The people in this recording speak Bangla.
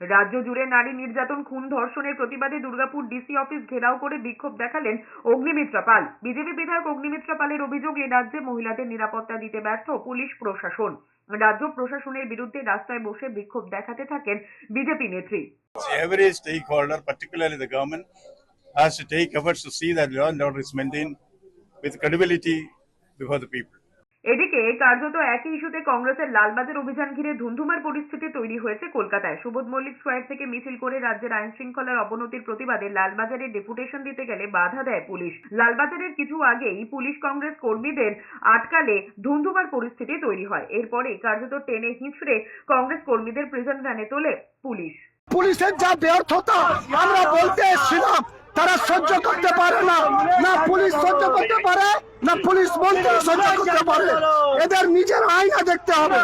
রাজ্য জুড়ে নারী নির্যাতন খুন ধর্ষণের প্রতিবাদে দুর্গাপুর ডিসি অফিস ঘেরাও করে বিক্ষোভ দেখালেন অগ্নিমিত্রা পাল। বিজেপি বিধায়ক অগ্নিমিত্রা পালের অভিযোগ এ রাজ্যে মহিলাদের নিরাপত্তা দিতে ব্যর্থ পুলিশ প্রশাসন। রাজ্য প্রশাসনের বিরুদ্ধে রাস্তায় বসে বিক্ষোভ দেখাতে থাকেন বিজেপি নেত্রী। Every stakeholder, particularly the government, has to take efforts to see that law and order is maintained with credibility before the people. এদিকে কার্যত একই ইস্যুতে কংগ্রেসের লালবাজার অভিযান ঘিরে ধুন্ধুমার পরিস্থিতি তৈরি হয়েছে কলকাতায়। সুবোধ মল্লিক স্কোয়ার থেকে মিছিল করে রাজ্যের আইন শৃঙ্খলার অবনতির প্রতিবাদে লালবাজারে ডেপুটেশন দিতে গেলে বাধা দেয় পুলিশ। লালবাজারের কিছু আগেই পুলিশ কংগ্রেস কর্মীদের আটকালে ধুন্ধুমার পরিস্থিতি তৈরি হয়। এরপরে কার্যত টেনে হিঁচড়ে কংগ্রেস কর্মীদের প্রিজন ভ্যানে তোলে পুলিশ। পুলিশের যা ব্যর্থতা, আমরা বলতে তারা সহ্য করতে পারে না। না পুলিশ সহ্য করতে পারে, না পুলিশ মন্ত্রী সহ্য করতে পারে। এদের নিজের আয়না দেখতে হবে।